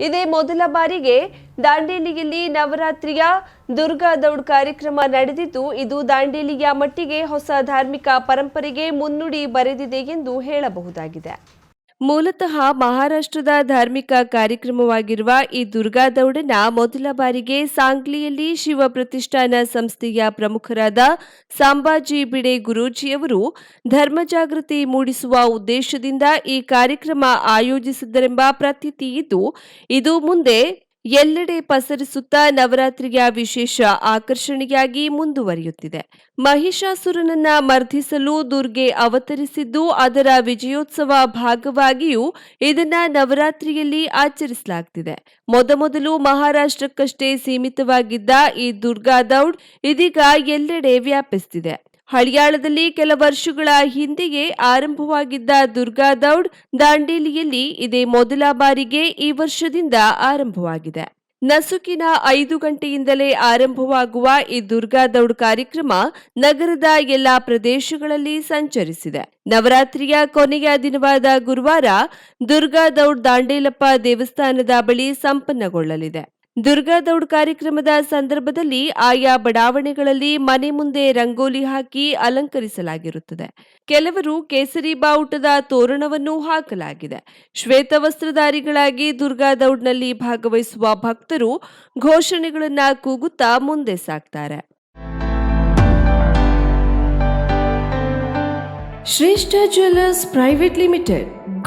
ಇದೇ ಮೊದಲ ಬಾರಿಗೆ ದಾಂಡೇಲಿಯಲ್ಲಿ ನವರಾತ್ರಿಯ ದುರ್ಗಾ ದೌಡ್ ಕಾರ್ಯಕ್ರಮ ನಡೆದಿದ್ದು, ಇದು ದಾಂಡೇಲಿಯ ಮಟ್ಟಿಗೆ ಹೊಸ ಧಾರ್ಮಿಕ ಪರಂಪರೆಗೆ ಮುನ್ನುಡಿ ಬರೆದಿದೆ ಎಂದು ಹೇಳಬಹುದಾಗಿದೆ. ಮೂಲತಃ ಮಹಾರಾಷ್ಟ್ರದ ಧಾರ್ಮಿಕ ಕಾರ್ಯಕ್ರಮವಾಗಿರುವ ಈ ದುರ್ಗಾ ದೌಡನ ಮೊದಲ ಬಾರಿಗೆ ಸಾಂಗ್ಲಿಯಲ್ಲಿ ಶಿವ ಪ್ರತಿಷ್ಠಾನ ಸಂಸ್ಥೆಯ ಪ್ರಮುಖರಾದ ಸಾಂಬಾಜಿ ಬಿಡೆ ಗುರೂಜಿಯವರು ಧರ್ಮ ಜಾಗೃತಿ ಮೂಡಿಸುವ ಉದ್ದೇಶದಿಂದ ಈ ಕಾರ್ಯಕ್ರಮ ಆಯೋಜಿಸಿದ್ದರೆಂಬ ಪ್ರತೀತಿ ಇದ್ದು, ಇದು ಮುಂದೆ ಎಲ್ಲೆಡೆ ಪಸರಿಸುತ್ತಾ ನವರಾತ್ರಿಯ ವಿಶೇಷ ಆಕರ್ಷಣೆಯಾಗಿ ಮುಂದುವರಿಯುತ್ತಿದೆ. ಮಹಿಷಾಸುರನನ್ನ ಮರ್ಧಿಸಲು ದುರ್ಗೆ ಅವತರಿಸಿದ್ದು, ಅದರ ವಿಜಯೋತ್ಸವ ಭಾಗವಾಗಿಯೂ ಇದನ್ನ ನವರಾತ್ರಿಯಲ್ಲಿ ಆಚರಿಸಲಾಗ್ತಿದೆ. ಮೊದಮೊದಲು ಮಹಾರಾಷ್ಟ್ರಕ್ಕಷ್ಟೇ ಸೀಮಿತವಾಗಿದ್ದ ಈ ದುರ್ಗಾ ದೌಡ್ ಇದೀಗ ಎಲ್ಲೆಡೆ ವ್ಯಾಪಿಸುತ್ತಿದೆ ಹಳಿಯಾಳದಲ್ಲಿ ಕೆಲ ವರ್ಷಗಳ ಹಿಂದೆಯೇ ಆರಂಭವಾಗಿದ್ದ ದುರ್ಗಾ ದೌಡ್ ದಾಂಡೇಲಿಯಲ್ಲಿ ಇದೇ ಮೊದಲ ಬಾರಿಗೆ ಈ ವರ್ಷದಿಂದ ಆರಂಭವಾಗಿದೆ. ನಸುಕಿನ ಐದು ಗಂಟೆಯಿಂದಲೇ ಆರಂಭವಾಗುವ ಈ ದುರ್ಗಾ ದೌಡ್ ಕಾರ್ಯಕ್ರಮ ನಗರದ ಎಲ್ಲಾ ಪ್ರದೇಶಗಳಲ್ಲಿ ಸಂಚರಿಸಿದೆ. ನವರಾತ್ರಿಯ ಕೊನೆಯ ದಿನವಾದ ಗುರುವಾರ ದುರ್ಗಾ ದೌಡ್ ದಾಂಡೇಲಪ್ಪ ದೇವಸ್ಥಾನದ ಬಳಿ ಸಂಪನ್ನಗೊಳ್ಳಲಿದೆ. ದುರ್ಗಾ ದೌಡ್ ಕಾರ್ಯಕ್ರಮದ ಸಂದರ್ಭದಲ್ಲಿ ಆಯಾ ಬಡಾವಣೆಗಳಲ್ಲಿ ಮನೆ ಮುಂದೆ ರಂಗೋಲಿ ಹಾಕಿ ಅಲಂಕರಿಸಲಾಗಿರುತ್ತದೆ. ಕೆಲವರು ಕೇಸರಿ ಬಾವುಟದ ತೋರಣವನ್ನು ಹಾಕಲಾಗಿದೆ. ಶ್ವೇತ ವಸ್ತ್ರಧಾರಿಗಳಾಗಿ ದುರ್ಗಾ ದೌಡ್ನಲ್ಲಿ ಭಾಗವಹಿಸುವ ಭಕ್ತರು ಘೋಷಣೆಗಳನ್ನ ಕೂಗುತ್ತಾ ಮುಂದೆ ಸಾಕ್ತಾರೆ Shreshta jewellers private limited